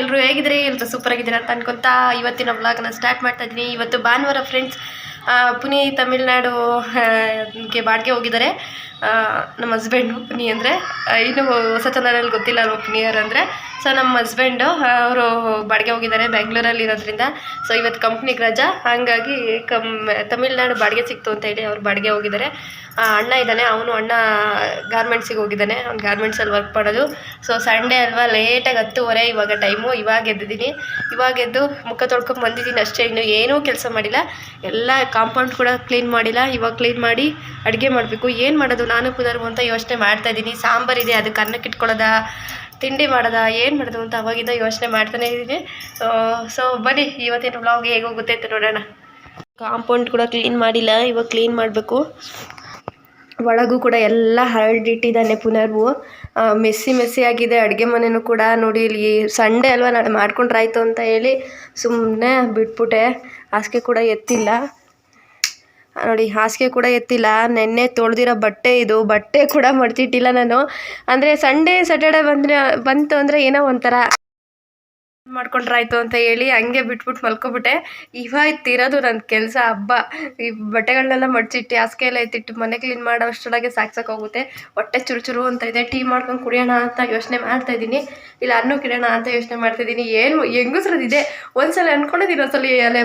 ಎಲ್ಲರೂ ಹೇಗಿದ್ರಿ ಎಲ್ಲರೂ ಸೂಪರ್ ಆಗಿದ್ದೀರಾ ಅಂತ ಅನ್ಕೊತಾ ಇವತ್ತಿನ ವ್ಲಾಗ್ನ ಸ್ಟಾರ್ಟ್ ಮಾಡ್ತಾ ಇದ್ದೀನಿ. ಇವತ್ತು ಭಾನುವಾರ ಫ್ರೆಂಡ್ಸ್ ಪುನಿ ತಮಿಳ್ನಾಡು ಆ, ಗೆ ಬಾಡಿಗೆ ಹೋಗಿದ್ದಾರೆ. ನಮ್ಮ ಹಸ್ಬೆಂಡು ಪುನಿ ಅಂದರೆ ಇನ್ನು ಹೊಸ ಚಾನಲಲ್ಲಿ ಗೊತ್ತಿಲ್ಲ ಅಲ್ವ ಪುನಿಯರ್ ಅಂದರೆ. ಸೊ ನಮ್ಮ ಹಸ್ಬೆಂಡು ಅವರು ಬಾಡಿಗೆ ಹೋಗಿದ್ದಾರೆ ಬೆಂಗಳೂರಲ್ಲಿ ಇರೋದ್ರಿಂದ. ಸೊ ಇವತ್ತು ಕಂಪ್ನಿಗೆ ರಜಾ. ಹಾಗಾಗಿ ಕಮ್, ತಮಿಳ್ನಾಡು ಬಾಡಿಗೆ ಸಿಕ್ತು ಅಂತ ಹೇಳಿ ಅವ್ರು ಬಾಡಿಗೆ ಹೋಗಿದ್ದಾರೆ. ಅಣ್ಣ ಇದ್ದಾನೆ. ಅವನು ಅಣ್ಣ ಗಾರ್ಮೆಂಟ್ಸಿಗೆ ಹೋಗಿದ್ದಾನೆ. ಅವ್ನು ಗಾರ್ಮೆಂಟ್ಸಲ್ಲಿ ವರ್ಕ್ ಮಾಡೋದು. ಸೊ ಸಂಡೇ ಅಲ್ವಾ? ಲೇಟಾಗಿ ಹತ್ತುವರೆ ಇವಾಗ ಟೈಮು ಇವಾಗ ಎದ್ದಿದ್ದೀನಿ. ಇವಾಗ ಎದ್ದು ಮುಖ ತೊಳ್ಕೊಂಡು ಬಂದಿದ್ದೀನಿ ಅಷ್ಟೇ. ಇನ್ನು ಏನೂ ಕೆಲಸ ಮಾಡಿಲ್ಲ. ಎಲ್ಲ ಕಾಂಪೌಂಡ್ ಕೂಡ ಕ್ಲೀನ್ ಮಾಡಿಲ್ಲ. ಇವಾಗ ಕ್ಲೀನ್ ಮಾಡಿ ಅಡುಗೆ ಮಾಡಬೇಕು. ಏನು ಮಾಡೋದು? ನಾನು ಪುನರ್ವು ಅಂತ ಯೋಚನೆ ಮಾಡ್ತಾಯಿದ್ದೀನಿ ಸಾಂಬಾರಿದೆ ಅದಕ್ಕೆ ಅನ್ನಕ್ಕೆ ಇಟ್ಕೊಳ್ಳೋದ? ತಿಂಡಿ ಮಾಡೋದ, ಏನು ಮಾಡೋದು ಅಂತ ಅವಾಗಿಂದ ಯೋಚನೆ ಮಾಡ್ತಾನೆ ಇದ್ದೀನಿ. ಸೊ ಬನ್ನಿ, ಇವತ್ತಿನ ಬ್ಲಾಗ್ ಹೇಗೆ ಹೋಗುತ್ತೆ ಅಂತ ನೋಡೋಣ. ಕಾಂಪೌಂಡ್ ಕೂಡ ಕ್ಲೀನ್ ಮಾಡಿಲ್ಲ, ಇವಾಗ ಕ್ಲೀನ್ ಮಾಡಬೇಕು. ಒಳಗೂ ಕೂಡ ಎಲ್ಲ ಹರಡಿಟ್ಟಿದ್ದಾನೆ ಪುನರ್ವು. ಮೆಸ್ಸಿ ಮೆಸ್ಸಿ ಆಗಿದೆ, ಅಡುಗೆ ಮನೆಯೂ ಕೂಡ ನೋಡಿ, ಇಲ್ಲಿ ಸಂಡೇ ಅಲ್ವಾ ನಾಳೆ ಮಾಡ್ಕೊಂಡ್ರಾಯ್ತು ಅಂತ ಹೇಳಿ ಸುಮ್ಮನೆ ಬಿಟ್ಬಿಟ್ಟೆ. ಹಾಸಿಗೆ ಕೂಡ ಎತ್ತಿಲ್ಲ. ನೋಡಿ, ಹಾಸಿಗೆ ಕೂಡ ಎತ್ತಿಲ್ಲ. ನೆನ್ನೆ ತೊಳೆದಿರೋ ಬಟ್ಟೆ ಇದು. ಬಟ್ಟೆ ಕೂಡ ಮಡಚಿಟ್ಟಿಲ್ಲ ನಾನು. ಅಂದರೆ ಸಂಡೇ ಸ್ಯಾಟರ್ಡೆ ಬಂದರೆ, ಬಂತು ಅಂದರೆ ಏನೋ ಒಂಥರ ಮಾಡ್ಕೊಂಡ್ರಾಯ್ತು ಅಂತ ಹೇಳಿ ಹಂಗೆ ಬಿಟ್ಬಿಟ್ಟು ಮಲ್ಕೊಬಿಟ್ಟೆ. ಇವತ್ತಿರೋದು ನನ್ನ ಕೆಲಸ ಹಬ್ಬ. ಈ ಬಟ್ಟೆಗಳನ್ನೆಲ್ಲ ಮಡ್ಚಿಟ್ಟು ಹಾಸಿಗೆ ಎಲ್ಲ ಎತ್ತಿಟ್ಟು ಮನೆ ಕ್ಲೀನ್ ಮಾಡೋ ಅಷ್ಟರೊಳಗೆ ಸಾಕು ಹೋಗುತ್ತೆ. ಹೊಟ್ಟೆ ಚುರು ಚುರು ಅಂತ ಇದೆ. ಟೀ ಮಾಡ್ಕೊಂಡು ಕುಡಿಯೋಣ ಅಂತ ಯೋಚನೆ ಮಾಡ್ತಾ ಇದ್ದೀನಿ. ಇಲ್ಲ, ಅನ್ನು ಕಿಡೋಣ ಅಂತ ಯೋಚನೆ ಮಾಡ್ತಾ ಇದ್ದೀನಿ. ಏನು ಹೆಂಗಸ್ರದಿದೆ ಒಂದ್ಸಲ ಅನ್ಕೊಂಡಿದ್ದೀನಿ ಒಂದ್ಸಲ ಅಲ್ಲೇ,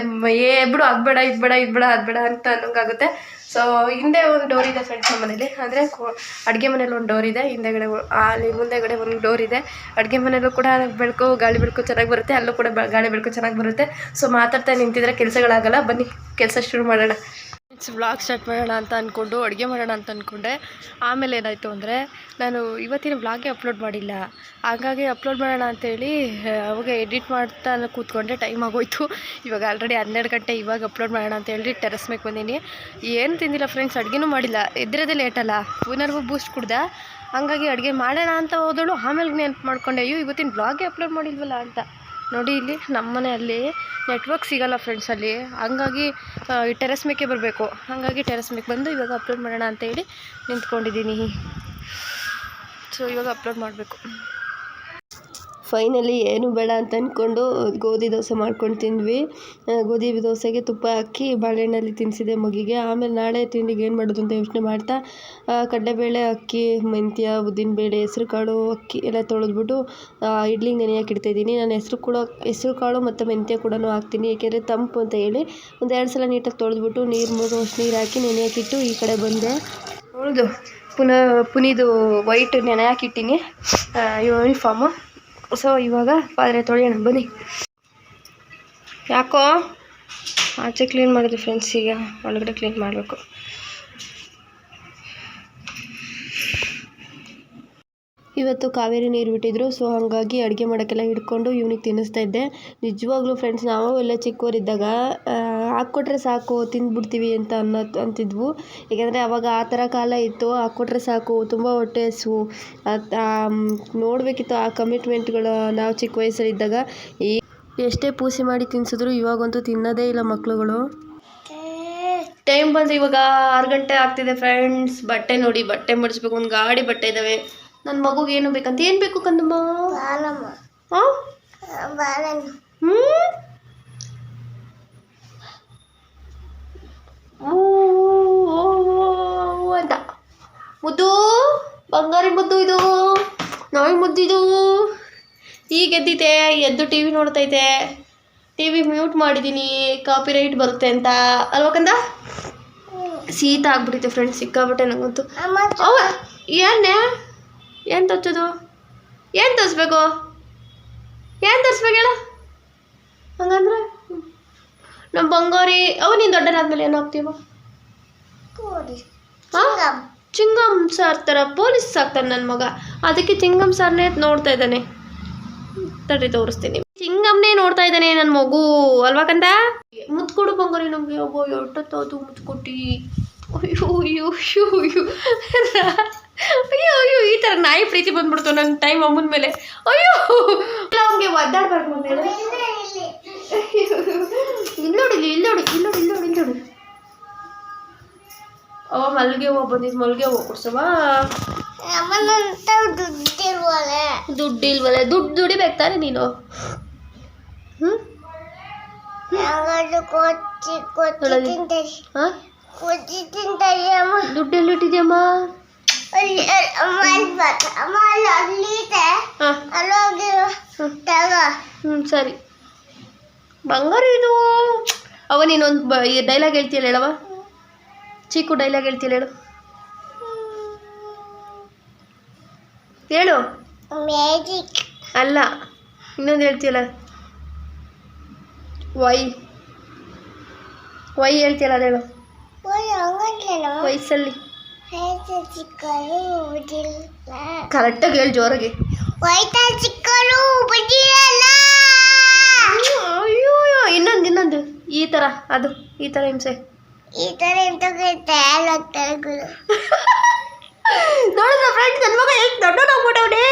ಏ, ಬಿಡು ಅದು ಬೇಡ ಇದು ಬೇಡ ಇದು ಬೇಡ ಅಂತ ಅನ್ನೋಂಗಾಗುತ್ತೆ. ಸೊ ಹಿಂದೆ ಒಂದು ಡೋರ್ ಇದೆ ಫ್ರೆಂಡ್ಸ್ ನಮ್ಮ ಮನೇಲಿ. ಅಂದರೆ ಅಡುಗೆ ಮನೇಲಿ ಒಂದು ಡೋರ್ ಇದೆ. ಹಿಂದೆಗಡೆ ಅಲ್ಲಿ ಮುಂದೆಗಡೆ ಒಂದು ಡೋರ್ ಇದೆ. ಅಡುಗೆ ಮನೇಲೂ ಕೂಡ ಬೆಳಕು, ಗಾಳಿ ಬೆಳಕು ಚೆನ್ನಾಗಿ ಬರುತ್ತೆ. ಅಲ್ಲೂ ಕೂಡ ಗಾಳಿ ಬೆಳಕು ಚೆನ್ನಾಗಿ ಬರುತ್ತೆ. ಸೊ ಮಾತಾಡ್ತಾ ನಿಂತಿದ್ರೆ ಕೆಲಸಗಳಾಗಲ್ಲ. ಬನ್ನಿ, ಕೆಲಸ ಶುರು ಮಾಡೋಣ. ವ್ಲಾಗ್ ಸ್ಟಾರ್ಟ್ ಮಾಡೋಣ ಅಂತ ಅಂದ್ಕೊಂಡು ಅಡುಗೆ ಮಾಡೋಣ ಅಂತ ಅಂದ್ಕೊಂಡೆ ಆಮೇಲೆ ಏನಾಯಿತು ಅಂದರೆ, ನಾನು ಇವತ್ತಿನ ವ್ಲಾಗೇ ಅಪ್ಲೋಡ್ ಮಾಡಿಲ್ಲ. ಹಾಗಾಗಿ ಅಪ್ಲೋಡ್ ಮಾಡೋಣ ಅಂತೇಳಿ ಅವಾಗ ಎಡಿಟ್ ಮಾಡ್ತಾ ಕೂತ್ಕೊಂಡೆ ಟೈಮ್ ಆಗೋಯ್ತು. ಇವಾಗ ಆಲ್ರೆಡಿ ಹನ್ನೆರಡು ಗಂಟೆ ಇವಾಗ ಅಪ್ಲೋಡ್ ಮಾಡೋಣ ಅಂತ ಹೇಳಿ ಟೆರಸ್ ಮೇಲೆ ಬಂದೀನಿ. ಏನು ತಿಂದಿಲ್ಲ ಫ್ರೆಂಡ್ಸ್ ಅಡುಗೆನೂ ಮಾಡಿಲ್ಲ. ಎದ್ರದೇ ಲೇಟಲ್ಲ ಪುನರ್ಗೂ ಬೂಸ್ಟ್ ಕುಡ್ದ? ಹಂಗಾಗಿ ಅಡುಗೆ ಮಾಡೋಣ ಅಂತ ಹೋದಳು. ಆಮೇಲೆ ನೆನ್ಪು ಮಾಡ್ಕೊಂಡೆ, ಅಯ್ಯೋ, ಇವತ್ತಿನ ಬ್ಲಾಗೇ ಅಪ್ಲೋಡ್ ಮಾಡಿಲ್ವಲ್ಲ ಅಂತ. ನೋಡಿ ಇಲ್ಲಿ ನಮ್ಮ ಮನೆಯಲ್ಲಿ ನೆಟ್ವರ್ಕ್ ಸಿಗಲ್ಲ ಫ್ರೆಂಡ್ಸ್ ಅಲ್ಲಿ. ಹಂಗಾಗಿ ಈ ಟೆರೆಸ್ ಮೇಕೆ ಬರಬೇಕು. ಹಾಗಾಗಿ ಟೆರೆಸ್ ಮೇಕೆ ಬಂದು ಇವಾಗ ಅಪ್ಲೋಡ್ ಮಾಡೋಣ ಅಂತ ಹೇಳಿ ನಿಂತ್ಕೊಂಡಿದ್ದೀನಿ. ಸೊ ಇವಾಗ ಅಪ್ಲೋಡ್ ಮಾಡಬೇಕು. ಫೈನಲಿ ಏನು ಬೇಡ ಅಂತ ಅಂದ್ಕೊಂಡು ಗೋಧಿ ದೋಸೆ ಮಾಡ್ಕೊಂಡು ತಿಂದ್ವಿ. ಗೋಧಿ ದೋಸೆಗೆ ತುಪ್ಪ ಹಾಕಿ ಬಾಳೆಹಣ್ಣಲ್ಲಿ ತಿನ್ನಿಸಿದೆ ಮಗಿಗೆ ಆಮೇಲೆ ನಾಳೆ ತಿಂಡಿಗೆ ಏನು ಮಾಡೋದು ಅಂತ ಯೋಚನೆ ಮಾಡ್ತಾ ಕಡಲೆಬೇಳೆ ಅಕ್ಕಿ, ಮೆಂತ್ಯ, ಉದ್ದಿನಬೇಳೆ ಹೆಸ್ರು ಕಾಳು ಅಕ್ಕಿ ಎಲ್ಲ ತೊಳೆದ್ಬಿಟ್ಟು ಇಡ್ಲಿ ನೆನೆಯಕ್ಕೆ ಇಡ್ತಾಯಿದ್ದೀನಿ ನಾನು ಹೆಸ್ರು ಕೂಡ ಹೆಸ್ರು ಕಾಳು ಮತ್ತು ಮೆಂತ್ಯ ಕೂಡ ಹಾಕ್ತೀನಿ. ಏಕೆಂದರೆ ತಂಪು ಅಂತ ಹೇಳಿ ಒಂದು ಎರಡು ಸಲ ನೀಟಾಗಿ ತೊಳೆದ್ಬಿಟ್ಟು ನೀರು ವರ್ಷ ನೀರು ಹಾಕಿ ನೆನೆಯಕ್ಕಿಟ್ಟು ಈ ಕಡೆ ಬಂದೆ. ತೊಳೆದು ಪುನಃ ಪುನಿದು ವೈಟ್ ನೆನೆ ಹಾಕಿಟ್ಟಿನಿ ಯೂನಿಫಾರ್ಮು ಸೊ ಇವಾಗ ಪಾತ್ರೆ ತೊಳೆಯೋಣ ಬನ್ನಿ. ಯಾಕೋ? ಆಚೆ ಕ್ಲೀನ್ ಮಾಡಿದ್ವಿ ಫ್ರೆಂಡ್ಸ್ ಈಗ ಒಳಗಡೆ ಕ್ಲೀನ್ ಮಾಡಬೇಕು. ಇವತ್ತು ಕಾವೇರಿ ನೀರು ಬಿಟ್ಟಿದ್ರು, ಸೊ ಹಾಗಾಗಿ ಅಡುಗೆ ಮಾಡೋಕ್ಕೆಲ್ಲ ಹಿಡ್ಕೊಂಡು ಇವ್ನಿಗೆ ತಿನ್ನಿಸ್ತಾ ಇದ್ದೆ. ನಿಜವಾಗ್ಲೂ ಫ್ರೆಂಡ್ಸ್ ನಾವು ಎಲ್ಲ ಚಿಕ್ಕವರಿದ್ದಾಗ ಹಾಕ್ಕೊಟ್ರೆ ಸಾಕು ತಿಂದ್ಬಿಡ್ತೀವಿ ಅಂತ ಅನ್ನೋ ಅಂತಿದ್ವು. ಏಕೆಂದರೆ ಅವಾಗ ಆ ಥರ ಕಾಲ ಇತ್ತು, ಹಾಕ್ಕೊಟ್ರೆ ಸಾಕು, ತುಂಬ ಹೊಟ್ಟೆ ಹಸಿವು. ನೋಡಬೇಕಿತ್ತು ಆ ಕಮಿಟ್ಮೆಂಟ್ಗಳು ನಾವು ಚಿಕ್ಕ ವಯಸ್ಸಲ್ಲಿದ್ದಾಗ. ಈ, ಎಷ್ಟೇ ಪೂಸಿ ಮಾಡಿ ತಿನ್ಸಿದ್ರು ಇವಾಗಂತೂ ತಿನ್ನೋದೇ ಇಲ್ಲ ಮಕ್ಕಳುಗಳು ಟೈಮ್ ಬಂದು ಇವಾಗ ಆರು ಗಂಟೆ ಆಗ್ತಿದೆ ಫ್ರೆಂಡ್ಸ್ ಬಟ್ಟೆ ನೋಡಿ, ಬಟ್ಟೆ ಮಡಿಸ್ಬೇಕು ಒಂದು ಗಾಡಿ ಬಟ್ಟೆ ಇದ್ದಾವೆ ನನ್ನ ಮಗುಗೆ ಏನು ಬೇಕಂತ? ಏನು ಬೇಕು ಕಂದಮ್ಮ? ಹಾಂ ಹ್ಞೂ ಅಂತ ಮುದ್ದು ಬಂಗಾರಿ ಮುದ್ದು ಇದು. ನಾಯಿ ಮುದ್ದಿದು ಈಗ ಎದ್ದಿದೆ ಎದ್ದು ಟಿ ವಿ ನೋಡ್ತೈತೆ. ಟಿ ವಿ ಮ್ಯೂಟ್ ಮಾಡಿದ್ದೀನಿ ಕಾಪಿ ರೈಟ್ ಬರುತ್ತೆ ಅಂತ. ಅಲ್ವಾ ಕಂದ? ಸೀತ ಆಗ್ಬಿಟ್ಟಿದೆ ಫ್ರೆಂಡ್ಸ್ ಸಿಕ್ಕಾಬಿಟ್ಟೆ ನಂಗಂತೂ. ಅವ ಏನೇ ತೋಚೋದು? ಏನು ತೋರಿಸ್ಬೇಕು? ಏನು ತೋರಿಸ್ಬೇಕು ಹೇಳ. ಹಂಗಂದ್ರೆ ನಮ್ಮ ಬಂಗಾರಿ ಅವು ನೀನು ದೊಡ್ಡನಾದ್ಮೇಲೆ ಏನು ಆಗ್ತೀವ? ಹಾಂ? ಚಿಂಗಮ್. ಸಾರ್ ಥರ ಪೊಲೀಸ್ ಆಗ್ತಾನೆ ನನ್ನ ಮಗ. ಅದಕ್ಕೆ ಚಿಂಗಮ್ ಸಾರ್ನೇ ನೋಡ್ತಾ ಇದ್ದಾನೆ. ತಡಿ ತೋರಿಸ್ತೀನಿ. ಚಿಂಗಮ್ನೇ ನೋಡ್ತಾ ಇದ್ದಾನೆ ನನ್ನ ಮಗು ಅಲ್ವಾ ಕಂದ? ಬಂಗೋರಿ ಕೊಡು ಬಂಗಾರಿ ನಮಗೆ ಒಬ್ಬ ಎಟ್ಟತ್ತೋದು ಮುತ್ಕೊಟ್ಟಿ. ಅಯ್ಯೋ ಅಯ್ಯೋ ಅಯ್ಯೋ. ಅಯ್ಯೋ ಅಯ್ಯೋ ಈ ಥರ ನಾಯಿ ಪ್ರೀತಿ ಬಂದ್ಬಿಡ್ತು ನನ್ನ ಟೈಮ್ ಅಮ್ಮನ ಮೇಲೆ. ಅಯ್ಯೋ! ಅವ್ಗೆ ಒದ್ದಾಡ್ಬಾರ್ದು ಮಮ್ಮಿ ಇಲ್ಲಿ ನೋಡಿ ಇಲ್ಲಿ ನೋಡಿ ಇಲ್ಲಿ ನೋಡಿ ಇಲ್ಲಿ ನೋಡಿ ಇಲ್ಲಿ ನೋಡಿ. ಅವ ಮಲ್ಗೆ ಹೂವು ಬಂದಿದ್ದು ಮಲ್ಗೆ ಹೂವು ಕೊಡ್ಸವಾ ದುಡ್ಡು ಇಲ್ವಲ್ಲ ದುಡ್ಡು ದುಡಿಬೇಕು ತಾನೆ ನೀನು. ಹ್ಞೂ ದುಡ್ಡು ಎಲ್ಲಿಟ್ಟಿದ್ಯಮ್ಮ ಹ್ಞೂ ಸರಿ ಬಂಗಾರ ಇದು. ಅವ ನೀನೊಂದು ಬ ಡೈಲಾಗ್ ಹೇಳ್ತೀಯಲ್ಲ ಹೇಳವ ಚೀಕು ಡೈಲಾಗ್ ಹೇಳ್ತೀಯಲ್ಲ ಹೇಳು. ಹೇಳು. ಮ್ಯಾಜಿಕ್ ಅಲ್ಲ ಇನ್ನೊಂದು ಹೇಳ್ತೀಯಲ್ಲ. ವೈ ವೈ ಹೇಳ್ತೀಯಲ್ಲ ಅದು ಹೇಳು. ವಯಸ್ಸಲ್ಲಿ ವಯಸ್ಸು ಚಿಕ್ಕರು ಬುದ್ಧಿಲ್ಲ ಕರೆಕ್ಟಾಗಿ ಹೇಳಿ ಜೋರಾಗಿ. ವಯಸ್ಸ ಚಿಕ್ಕರು ಬುದ್ಧಿಲ್ಲ ಅಯ್ಯೋ ಇನ್ನೊಂದು ಇನ್ನೊಂದು. ಈ ಥರ ಅದು ಈ ಥರ ಹಿಂಸೆ. ಈ ಥರ ಎಂತ ತಯಾರು ಆಗ್ತಾರೆ ಗುರು. ನೋಡಿದ್ರ ಫ್ರೆಂಡ್ಸ್ ನನ್ನ ಮಗ ಎಷ್ಟು ದೊಡ್ಡವನಾಗ್ಬಿಟ್ಟವನೇ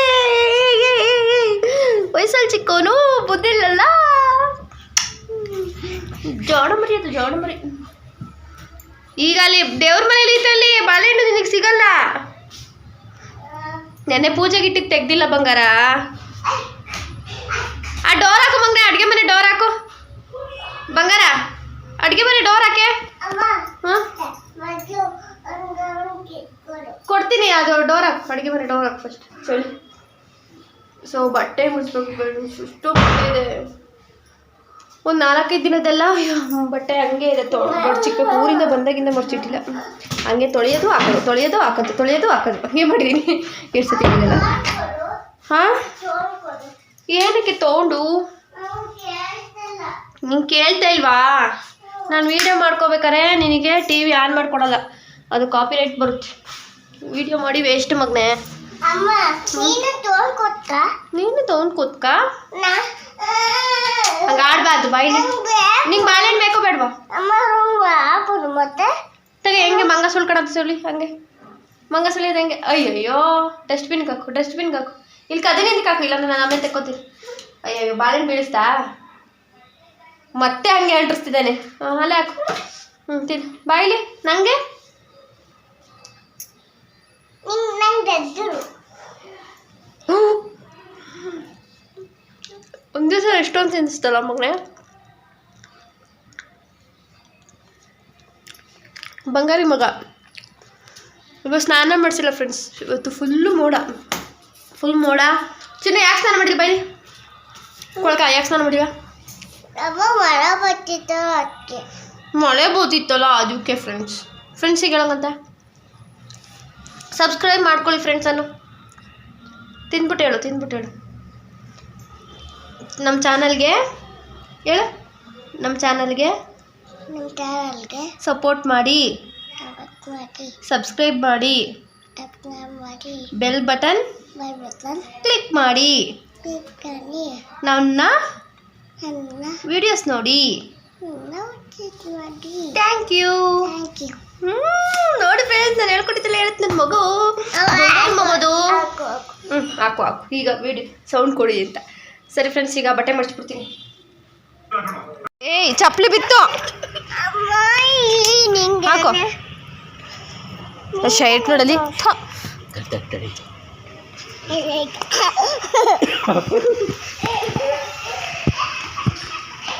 ವಯಸ್ಸಲ್ಲಿ ಚಿಕ್ಕವನು ಬುದ್ಧಿಲ್ಲಲ್ಲ ಜೋಡಂಬರಿ ಜೋಡ ಮರಿ ಅದು ಜೋಡ ಮರಿ ಈಗ ಅಲ್ಲಿ ದೇವ್ರ ಮನೇಲಿ ಇತ್ತಲ್ಲಿ ಬಾಳೆಹಣ್ಣು ನಿನಗೆ ಸಿಗಲ್ಲ. ನೆನ್ನೆ ಪೂಜೆಗೆ ಇಟ್ಟಿದ್ದು ತೆಗ್ದಿಲ್ಲ ಬಂಗಾರ. ಆ ಡೋರ್ ಹಾಕು ಮಂಗ್ರೆ ಅಡುಗೆ ಮನೆ ಡೋರ್ ಹಾಕು. ಬಂಗಾರ, ಅಡುಗೆ ಮನೆ ಡೋರ್ ಹಾಕೆ. ಕೊಡ್ತೀನಿ, ಅದು ಡೋರ್ ಹಾಕು, ಅಡುಗೆ ಮನೆ ಡೋರ್ ಹಾಕು ಫಸ್ಟ್ ಚಳಿ. ಸೊ ಬಟ್ಟೆ ಮುಚ್ಚಬೇಕು ಸುಷ್ಟು ಬಟ್ಟೆ ಇದೆ ಒಂದು ನಾಲ್ಕೈದು ದಿನದೆಲ್ಲ ಬಟ್ಟೆ ಹಂಗೆ ಇದೆ ತೊ ಚಿಕ್ಕ ಊರಿಂದ ಬಂದಾಗಿಂದ ಮರ್ಚಿಟ್ಟಿಲ್ಲ. ಹಂಗೆ ತೊಳೆಯೋದು ಹಾಕೋದು ತೊಳೆಯೋದು ಹಾಕೋದು ತೊಳೆಯೋದು ಹಾಕೋದು. ಹಂಗೆ ಮಾಡಿದ್ದೀನಿ ಎಷ್ಟು ಸತಿ ಹಾಂ? ಕೊಡು ಏನಕ್ಕೆ ತೊಗೊಂಡು? ನಿಂಗೆ ಕೇಳ್ತಾ ಇಲ್ವಾ? ನಾನು ವೀಡಿಯೋ ಮಾಡ್ಕೋಬೇಕಾರೆ ನಿನಗೆ ಟಿ ವಿ ಆನ್ ಮಾಡ್ಕೊಡಲ್ಲ. ಅದು ಕಾಪಿ ರೈಟ್ ಬರುತ್ತೆ. ವೀಡಿಯೋ ಮಾಡಿ ವೇಸ್ಟ್ ಮಗನೇ. ಅಮ್ಮ ನೀನು ತೋನ್ ಕೊಟ್ಟ ನೀನು ತೋನ್ ಕೂತ್ಕ ನಾ ಹಂಗೆ ಆಡ್ಬಾರ್ದು ಬಾಯಿ ನಿಂಗೆ ಬಾಳೆಹಣ್ಣು ಬೇಕೋ ಬೇಡವಾ? ಅಮ್ಮ ಹಾಕೋದು ಮತ್ತೆ? ತಗ ಹೆಂಗೆ ಮಂಗ ಸುಳ್ಕೊಳಂತ ಸುಳಿ ಹಂಗೆ. ಮಂಗ ಸುಳಿಯೋದು ಹೆಂಗೆ? ಅಯ್ಯಯ್ಯೋ ಡಸ್ಟ್ಬಿನ್ಗೆ ಹಾಕು ಡಸ್ಟ್ಬಿನ್ಗೆ ಹಾಕು. ಇಲ್ಲಿ ಕದನೆ ಅದಕ್ಕೆ ಹಾಕು ಇಲ್ಲ ನಾನು ಆಮೇಲೆ ತೆಕ್ಕೋತೀನಿ. ಅಯ್ಯಯ್ಯೋ ಬಾಳೆಹಣ್ಣು ಬೀಳಿಸ್ತಾ? ಮತ್ತೆ ಹಂಗೆ ಅಂಟಿಸ್ತಿದ್ದಾನೆ ಅಲ್ಲೇ ಹಾಕು. ಹ್ಞೂ ತಿನ್ ಬಾಯಿಲಿ ನನಗೆ ಒಂದು ದಿವಸ ಎಷ್ಟೊಂದು ತಿನ್ನಿಸ್ತಲ್ಲ ಮಗನೇ? ಬಂಗಾರಿ ಮಗ. ಇವಾಗ ಸ್ನಾನ ಮಾಡಿಸಿಲ್ಲ ಫ್ರೆಂಡ್ಸ್ ಇವತ್ತು ಫುಲ್ಲು ಮೋಡ. ಫುಲ್ ಮೋಡ. ಚಿನ್ನ ಯಾಕೆ ಸ್ನಾನ ಮಾಡಿಲ್ಲ ಬೈಲಿ ಕೊಳಕ ಯಾಕೆ ಸ್ನಾನ ಮಾಡಿಲ್ಲ ಮಳೆ ಬೋದಿತ್ತಲ್ಲ ಅದಕ್ಕೆ. ಫ್ರೆಂಡ್ಸ್ ಫ್ರೆಂಡ್ಸಿಗೆ ಹೇಳಂಗಂತ ಸಬ್ಸ್ಕ್ರೈಬ್ ಮಾಡ್ಕೊಳ್ಳಿ ಫ್ರೆಂಡ್ಸನ್ನು ತಿಂದ್ಬಿಟ್ಟು ಹೇಳು ತಿಂದ್ಬಿಟ್ಟು ಹೇಳು. ನಮ್ಮ ಚಾನಲ್ಗೆ ಹೇಳು ನಮ್ಮ ಚಾನಲ್ಗೆ ಸಪೋರ್ಟ್ ಮಾಡಿ. ಸಬ್ಸ್ಕ್ರೈಬ್ ಮಾಡಿ. ಬೆಲ್ ಬಟನ್ ಕ್ಲಿಕ್ ಮಾಡಿ. ನನ್ನ ವಿಡಿಯೋಸ್ ನೋಡಿ. Thank you thank you thank you ನೋಡಿ ಫ್ರೆಂಡ್ಸ್ ನಾನು ಹೇಳ್ಕೊಟ್ಟಿದ್ದಲ್ಲ ಹೇಳುತ್ತೆ ನನ್ನ ಮಗು ಏನ್ ಮಗದು ಹಾಕು ಹಾಕು ಹ್ಞೂ ಹಾಕು ಹಾಕು ಈಗ ವಿಡಿಯೋ ಸೌಂಡ್ ಕೊಡಿ ಅಂತ ಸರಿ ಫ್ರೆಂಡ್ಸ್ ಈಗ ಬಟ್ಟೆ ಮಡಿಸ್ಬಿಡ್ತೀನಿ ಏಯ್ ಚಪ್ಪಲಿ ಬಿತ್ತು ಅಮ್ಮ ಇಲ್ಲಿ ನಿಂಗೆ ಹಾಕು. ಶರ್ಟ್ ನೋಡಲಿ ಥ.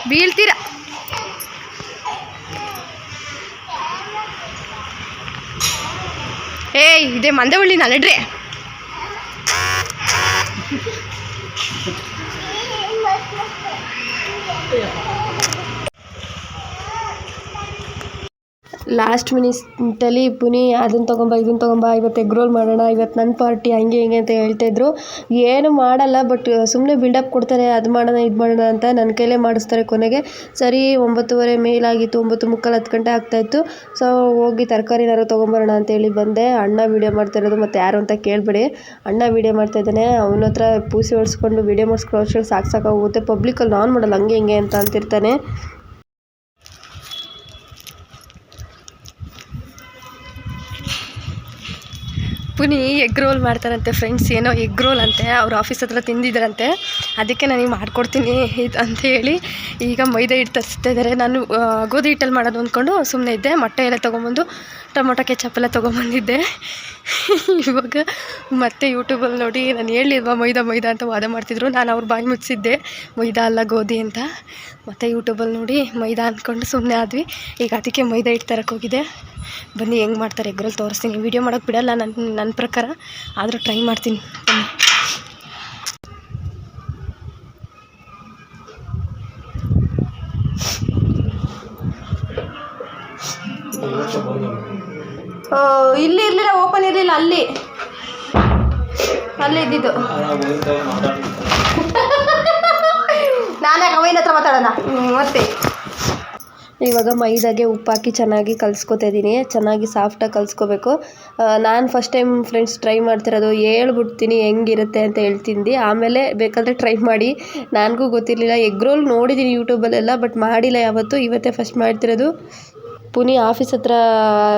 ಬೀಳ್ತೀರ ಏಯ್ ಇದೇ ಮಂದೆ ಉಳ್ಳಿ ಲಾಸ್ಟ್ ಮಿನಿಟಲ್ಲಿ ಪುನಿ ಅದನ್ನು ತೊಗೊಂಬ, ಇದನ್ನು ತೊಗೊಂಬ, ಇವತ್ತು ಎಗ್ ರೋಲ್ ಮಾಡೋಣ, ಇವತ್ತು ನನ್ನ ಪಾರ್ಟಿ ಹಂಗೆ ಹಿಂಗೆ ಅಂತ ಹೇಳ್ತಾಯಿದ್ರು ಏನು ಮಾಡಲ್ಲ, ಬಟ್ ಸುಮ್ಮನೆ ಬಿಲ್ಡಪ್ ಕೊಡ್ತಾರೆ, ಅದು ಮಾಡೋಣ, ಇದು ಮಾಡೋಣ ಅಂತ ನನ್ನ ಕೈಲೇ ಮಾಡಿಸ್ತಾರೆ ಕೊನೆಗೆ. ಸರಿ, ಒಂಬತ್ತುವರೆ ಮೇಲಾಗಿತ್ತು ಒಂಬತ್ತು ಮುಕ್ಕಾಲು ಹತ್ತು ಗಂಟೆ ಆಗ್ತಾಯಿತ್ತು ಸೊ ಹೋಗಿ ತರಕಾರಿ ಏನಾದ್ರು ತೊಗೊಂಬರೋಣ ಅಂತೇಳಿ ಬಂದೆ. ಅಣ್ಣ ವೀಡಿಯೋ ಮಾಡ್ತಾ ಇರೋದು ಮತ್ತು ಯಾರು ಅಂತ ಕೇಳಬೇಡಿ. ಅಣ್ಣ ವೀಡಿಯೋ ಮಾಡ್ತಾ ಇದ್ದಾನೆ. ಅವನ ಹತ್ರ ಪೂಸಿ ಹೊಡ್ಸ್ಕೊಂಡು ವೀಡಿಯೋ ಮಾಡಿಸ್ಕೊಳ್ಳೋಷ್ಟು ಸಾಕು ಸಾಕಾಗೋಗುತ್ತೆ ಪಬ್ಲಿಕಲ್ಲಿ ನಾನು ಮಾಡಲ್ಲ, ಹಂಗೆ ಹಿಂಗೆ ಅಂತ ಅಂತಿರ್ತಾನೆ. ಪುನಿ ಎಗ್ ರೋಲ್ ಮಾಡ್ತಾರಂತೆ ಫ್ರೆಂಡ್ಸ್ ಏನೋ ಎಗ್ ರೋಲ್ ಅಂತೆ, ಅವ್ರ ಆಫೀಸ್ ಹತ್ರ ತಿಂದಿದ್ರಂತೆ ಅದಕ್ಕೆ ನನಗೆ ಮಾಡ್ಕೊಡ್ತೀನಿ ಇದು ಅಂತ ಹೇಳಿ ಈಗ ಮೈದಾ ಹಿಟ್ಟು ತರಿಸ್ತಾ ಇದ್ದಾರೆ ನಾನು ಗೋಧಿ ಹಿಟ್ಟಲ್ಲಿ ಮಾಡೋದು ಅಂದ್ಕೊಂಡು ಸುಮ್ಮನೆ ಇದ್ದೆ. ಮೊಟ್ಟೆ ಎಲ್ಲ ತೊಗೊಂಬಂದು ಟೊಮೊಟೊ ಎಲ್ಲ ತೊಗೊಂಬಂದಿದ್ದೆ. ಇವಾಗ ಮತ್ತೆ ಯೂಟ್ಯೂಬಲ್ಲಿ ನೋಡಿ ನಾನು ಹೇಳಿಲ್ವಾ ಮೈದಾ ಮೈದಾ ಅಂತ ವಾದ ಮಾಡ್ತಿದ್ರು. ನಾನು ಅವ್ರ ಬಾಯಿ ಮುಚ್ಚಿದ್ದೆ. ಮೈದಾ ಅಲ್ಲ ಗೋಧಿ ಅಂತ. ಮತ್ತೆ ಯೂಟ್ಯೂಬಲ್ಲಿ ನೋಡಿ ಮೈದಾ ಅಂದ್ಕೊಂಡು ಸುಮ್ಮನೆ ಆದ್ವಿ. ಈಗ ಅದಕ್ಕೆ ಮೈದಾ ಹಿಟ್ಟು ತರಕ್ಕೆ ಹೋಗಿದೆ ಬನ್ನಿ ಹೆಂಗೆ ಮಾಡ್ತಾರೆ ಎಗ್ರಲ್ಲಿ ತೋರಿಸ್ತೀನಿ. ವೀಡಿಯೋ ಮಾಡೋಕ್ಕೆ ಬಿಡಲ್ಲ ನನ್ನ ನನ್ನ ಪ್ರಕಾರ. ಆದರೂ ಟ್ರೈ ಮಾಡ್ತೀನಿ. ಇರಲಿಲ್ಲ ಅಲ್ಲಿ. ಅಲ್ಲಿ ಇದ್ದಿದ್ದು. ನಾನೇ ಅವೈನ ಹತ್ರ ಮಾತಾಡೋಣ. ಮತ್ತೆ. ಇವಾಗ ಮೈದಾಗೆ ಹಾಕಿ ಚೆನ್ನಾಗಿ ಕಲ್ಸ್ಕೊತಾ ಇದ್ದೀನಿ. ಚೆನ್ನಾಗಿ ಸಾಫ್ಟಾಗಿ ಕಲಿಸ್ಕೋಬೇಕು. ನಾನು ಫಸ್ಟ್ ಟೈಮ್ ಫ್ರೆಂಡ್ಸ್ ಟ್ರೈ ಮಾಡ್ತಿರೋದು ಹೇಳ್ಬಿಡ್ತೀನಿ ಹೆಂಗಿರುತ್ತೆ ಅಂತ ಹೇಳ್ತೀನಿ ಆಮೇಲೆ ಬೇಕಾದರೆ ಟ್ರೈ ಮಾಡಿ. ನನಗೂ ಗೊತ್ತಿರಲಿಲ್ಲ. ಎಗ್ ರೋಲ್ ನೋಡಿದ್ದೀನಿ ಯೂಟ್ಯೂಬಲ್ಲೆಲ್ಲ ಬಟ್ ಮಾಡಿಲ್ಲ ಯಾವತ್ತೂ. ಇವತ್ತೇ ಫಸ್ಟ್ ಮಾಡ್ತಿರೋದು. ಪುನಿ ಆಫೀಸ್ ಹತ್ರ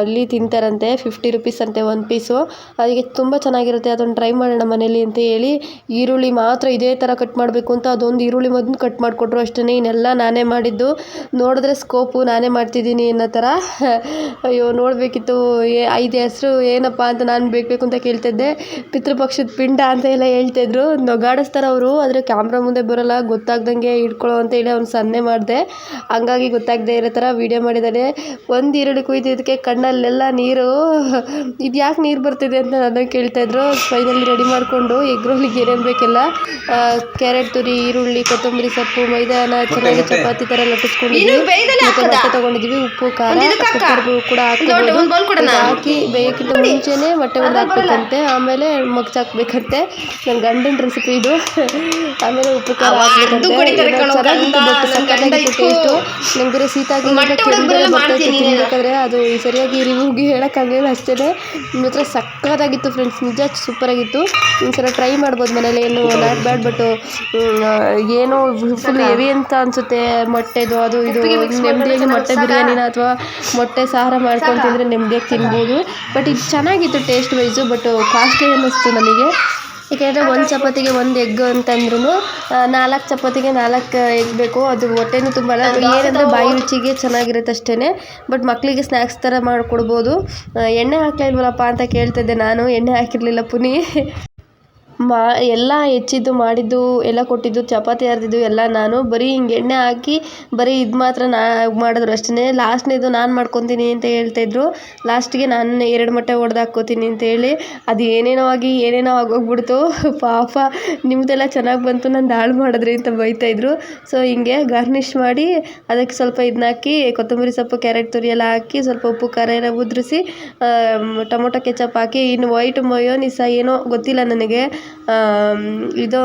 ಅಲ್ಲಿ ತಿಂತಾರಂತೆ ಫಿಫ್ಟಿ ರುಪೀಸ್ ಅಂತೆ ಒಂದು ಪೀಸು ಅದಕ್ಕೆ ತುಂಬ ಚೆನ್ನಾಗಿರುತ್ತೆ ಅದನ್ನು ಟ್ರೈ ಮಾಡೋಣ ಮನೇಲಿ ಅಂತ ಹೇಳಿ ಈರುಳ್ಳಿ ಮಾತ್ರ ಇದೇ ಥರ ಕಟ್ ಮಾಡಬೇಕು ಅಂತ ಅದೊಂದು ಈರುಳ್ಳಿ ಮೊದಲು ಕಟ್ ಮಾಡಿಕೊಟ್ರು ಅಷ್ಟೇ ಇನ್ನೆಲ್ಲ ನಾನೇ ಮಾಡಿದ್ದು. ನೋಡಿದ್ರೆ ಸ್ಕೋಪು ನಾನೇ ಮಾಡ್ತಿದ್ದೀನಿ ಅನ್ನೋ ಥರ ಅಯ್ಯೋ, ನೋಡಬೇಕಿತ್ತು, ಏ, ಐದು ಹೆಸರು ಏನಪ್ಪ ಅಂತ ನಾನು ಬೇಕು ಅಂತ ಕೇಳ್ತಿದ್ದೆ. ಪಿತೃಪಕ್ಷದ ಪಿಂಡ ಅಂತ ಎಲ್ಲ ಹೇಳ್ತಿದ್ರು. ನಗಾಡಿಸ್ತಾರೆ ಅವರು, ಆದರೆ ಕ್ಯಾಮ್ರಾ ಮುಂದೆ ಬರೋಲ್ಲ, ಗೊತ್ತಾಗ್ದಂಗೆ ಹಿಡ್ಕೊಳ್ಳೋ ಅಂತ ಹೇಳಿ ಅವ್ನು ಸನ್ನೆ ಮಾಡಿದೆ. ಹಂಗಾಗಿ ಗೊತ್ತಾಗದೇ ಇರೋ ಥರ ವೀಡಿಯೋ ಮಾಡಿದ್ದಾನೆ ಒಂದು ಈರುಳ್ಳಿ ಕುಯ್ದಿದ್ದಕ್ಕೆ ಕಣ್ಣಲ್ಲೆಲ್ಲ ನೀರು. ಇದು ಯಾಕೆ ನೀರು ಬರ್ತಿದೆ ಅಂತ ನನ್ನ ಕೇಳ್ತಾಯಿದ್ರು ಫೈನಲಿ ರೆಡಿ ಮಾಡಿಕೊಂಡು ಎಗ್ ರೋಲಿಗೆ ಏನೇನು ಬೇಕೆಲ್ಲ ಕ್ಯಾರೆಟ್ ತುರಿ ಈರುಳ್ಳಿ ಕೊತ್ತಂಬರಿ ಸೊಪ್ಪು ಮೈದಾನ ಚೆನ್ನಾಗಿ ಚಪಾತಿ ಥರ ಲಟ್ಟಿಸ್ಕೊಂಡಿದ್ವಿ ಮೊಟ್ಟೆ ತೊಗೊಂಡಿದ್ವಿ ಉಪ್ಪು ಖಾರ ಕೂಡ ಹಾಕ್ಬೋದು. ಹಾಕಿ ಬೇಯಕ್ಕಿಂತ ಮುಂಚೆನೇ ಮೊಟ್ಟೆ ಒಂದು ಹಾಕ್ಬೇಕಂತೆ. ಆಮೇಲೆ ಮಗ್ಚ್ ಹಾಕ್ಬೇಕಂತೆ. ನನ್ನ ಗಂಡನ ರೆಸಿಪಿ ಇದು. ಆಮೇಲೆ ಉಪ್ಪು ಖಾರ ಹಾಕ್ಬೇಕಂತೆ. ಚೆನ್ನಾಗಿತ್ತು ಟೇಸ್ಟು ನಂಗೆ ಬೇರೆ ಸೀತಾಗಿ ಬರ್ತೈತೆ ತಿನ್ಬೇಕಾದ್ರೆ ಅದು ಸರಿಯಾಗಿ ರಿವ್ಯೂಗೆ ಹೇಳೋಕ್ಕಾಗಲಿಲ್ಲ ಅಷ್ಟೇ ನಿಮ್ಮ ಹತ್ರ ಸಕ್ಕತ್ತಾಗಿತ್ತು ಫ್ರೆಂಡ್ಸ್ ನಿಜ ಸೂಪರಾಗಿತ್ತು ಒಂದ್ಸಲ ಟ್ರೈ ಮಾಡ್ಬೋದು ಮನೇಲಿ. ಏನು ನಾಟ್ ಬ್ಯಾಡ್ ಬಟ್ ಏನೋ ಫುಲ್ ಹೆವಿ ಅಂತ ಅನಿಸುತ್ತೆ. ಮೊಟ್ಟೆದು ಅದು ಇದು ನೆಮ್ಮದಿಯಾಗಿ ಮೊಟ್ಟೆ ಬಿರಿಯಾನಿನ ಅಥವಾ ಮೊಟ್ಟೆ ಸಾರ ಮಾಡ್ಕೊಂಡು ತಿಂದರೆ ನೆಮ್ಮದಿಯಾಗಿ ತಿನ್ಬೋದು. ಬಟ್ ಇದು ಚೆನ್ನಾಗಿತ್ತು ಟೇಸ್ಟ್ ವೈಸು ಬಟ್ ಕಾಸ್ಟ್ಲಿ ಅನ್ನಿಸ್ತು ನಮಗೆ? ಏಕೆಂದರೆ ಒಂದು ಚಪಾತಿಗೆ ಒಂದು ಎಗ್ ಅಂತಂದ್ರೂ ನಾಲ್ಕು ಚಪಾತಿಗೆ ನಾಲ್ಕು ಎಗ್ ಬೇಕು. ಅದು ಹೊಟ್ಟೆನೂ ತುಂಬ ಏನಂದರೆ ಬಾಯಿ ರುಚಿಗೆ ಚೆನ್ನಾಗಿರುತ್ತೆ ಅಷ್ಟೇ ಬಟ್ ಮಕ್ಕಳಿಗೆ ಸ್ನ್ಯಾಕ್ಸ್ ಥರ ಮಾಡಿಕೊಡ್ಬೋದು. ಎಣ್ಣೆ ಹಾಕ್ತಾ ಇಲ್ವಲ್ಲಪ್ಪ ಅಂತ ಕೇಳ್ತಿದ್ದೆ ನಾನು. ಎಣ್ಣೆ ಹಾಕಿರಲಿಲ್ಲ ಪುನಿ. ಮಾ, ಎಲ್ಲ ಹೆಚ್ಚಿದ್ದು ಮಾಡಿದ್ದು, ಎಲ್ಲ ಕೊಟ್ಟಿದ್ದು, ಚಪಾತಿ ಅರ್ದಿದ್ದು ಎಲ್ಲ ನಾನು. ಬರೀ ಹಿಂಗೆ ಎಣ್ಣೆ ಹಾಕಿ, ಬರೀ ಇದು ಮಾತ್ರ ನಾ ಮಾಡಿದ್ರು ಅಷ್ಟೇ ಲಾಸ್ಟ್ನೇದು ನಾನು ಮಾಡ್ಕೊತೀನಿ ಅಂತ ಹೇಳ್ತಾಯಿದ್ರು ಲಾಸ್ಟಿಗೆ ನಾನು ಎರಡು ಮೊಟ್ಟೆ ಒಡೆದು ಹಾಕ್ಕೋತೀನಿ ಅಂತೇಳಿ ಅದು ಏನೇನೋ ಆಗಿ, ಏನೇನೋ ಆಗೋಗ್ಬಿಡ್ತು. ಪಾಪ ನಿಮ್ಮದೆಲ್ಲ ಚೆನ್ನಾಗಿ ಬಂತು, ನಾನು ಹಾಳು ಮಾಡಿದ್ರಿ ಅಂತ ಬೈತಾಯಿದ್ರು ಸೊ, ಹಿಂಗೆ ಗಾರ್ನಿಷ್ ಮಾಡಿ, ಅದಕ್ಕೆ ಸ್ವಲ್ಪ ಇದನ್ನ ಹಾಕಿ, ಕೊತ್ತಂಬರಿ ಸೊಪ್ಪು, ಕ್ಯಾರೆಟ್ ತುರಿ ಎಲ್ಲ ಹಾಕಿ, ಸ್ವಲ್ಪ ಉಪ್ಪು, ಖಾರ ಎಲ್ಲ ಉದುರಿಸಿ ಟೊಮೊಟೊ ಕೆಚಪ್ ಹಾಕಿ ಇನ್ನು ವೈಟ್ ಮೊಯೋನಿಸ ಏನೋ ಗೊತ್ತಿಲ್ಲ ನನಗೆ. ಇದು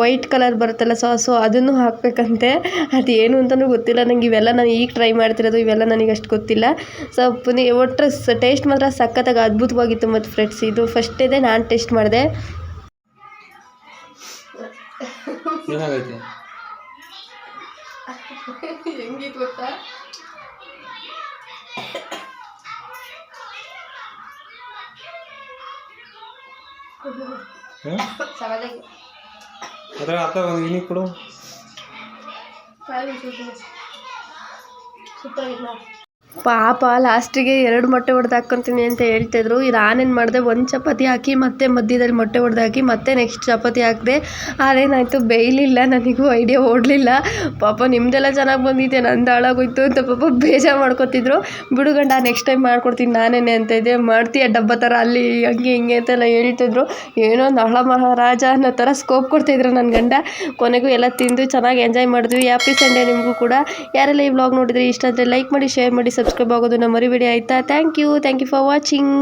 ವೈಟ್ ಕಲರ್ ಬರುತ್ತಲ್ಲ ಸಾಸು ಅದನ್ನು ಹಾಕಬೇಕಂತೆ. ಅದು ಏನು ಅಂತಲೂ ಗೊತ್ತಿಲ್ಲ ನಂಗೆ ಇವೆಲ್ಲ ನಾನು ಈಗ ಟ್ರೈ ಮಾಡ್ತಿರೋದು ಇವೆಲ್ಲ ನನಗೆ ಅಷ್ಟು ಗೊತ್ತಿಲ್ಲ. ಸೊ ನೀ ಒಟ್ಟು ಟೇಸ್ಟ್ ಮಾತ್ರ ಸಖತ್ತಾಗಿ ಅದ್ಭುತವಾಗಿತ್ತು ಮತ್ತು ಫ್ರೆಂಡ್ಸ್ ಇದು ಫಸ್ಟ್ ಇದೆ ನಾನು ಟೇಸ್ಟ್ ಮಾಡಿದೆ. ಗೊತ್ತಾ? ಅದರ ಅರ್ಥ ಒಂದು ಇನಿ ಕೊಡು ಪಾಪ ಲಾಸ್ಟಿಗೆ ಎರಡು ಮೊಟ್ಟೆ ಹೊಡೆದು ಹಾಕ್ಕೊಂತೀನಿ ಅಂತ ಹೇಳ್ತಿದ್ರು ನಾನೇನು ಮಾಡಿದೆ, ಒಂದು ಚಪಾತಿ ಹಾಕಿ ಮತ್ತೆ ಮಧ್ಯದಲ್ಲಿ ಮೊಟ್ಟೆ ಹೊಡೆದು ಹಾಕಿ ಮತ್ತೆ ನೆಕ್ಸ್ಟ್ ಚಪಾತಿ ಹಾಕಿದೆ. ಅದೇನಾಯಿತು ಬೇಯಲಿಲ್ಲ, ನನಗೂ ಐಡಿಯಾ ಓಡಲಿಲ್ಲ. ಪಾಪ, ನಿಮ್ದೆಲ್ಲ ಚೆನ್ನಾಗಿ ಬಂದಿದೆ, ನಂದು ಹಾಳಾಗೋಯ್ತು ಅಂತ ಪಾಪ ಬೇಜಾರು ಮಾಡ್ಕೊತಿದ್ರು. ಬಿಡು ಗಂಡ ನೆಕ್ಸ್ಟ್ ಟೈಮ್ ಮಾಡ್ಕೊಡ್ತೀನಿ, ನಾನೇನೆ ಅಂತ ಇದ್ದೆ ಮಾಡ್ತೀಯ ಡಬ್ಬ ಥರ ಅಲ್ಲಿ ಹಂಗೆ ಹಿಂಗೆ ಅಂತೆಲ್ಲ ಹೇಳ್ತಿದ್ರು ಏನೋ ನಳ ಮಹಾರಾಜ ಅನ್ನೋ ಥರ ಸ್ಕೋಪ್ ಕೊಡ್ತಿದ್ರು ನನ್ನ ಗಂಡ. ಕೊನೆಗೂ ಎಲ್ಲ ತಿಂದು ಚೆನ್ನಾಗಿ ಎಂಜಾಯ್ ಮಾಡಿದ್ವಿ. ಹ್ಯಾಪಿ ಸಂಡೇ ನಿಮಗೂ ಕೂಡ. ಯಾರೆಲ್ಲ ಈ ವ್ಲಾಗ್ ನೋಡಿದ್ರೆ, ಇಷ್ಟ ಆದರೆ ಲೈಕ್ ಮಾಡಿ ಶೇರ್ ಮಾಡಿ ಸಬ್ಸ್ಕ್ರೈಬ್ ಆಗೋದು ನಮ್ಮ ಮರಿಬೇಡಿ ಆಯಿತಾ? Thank you thank you for watching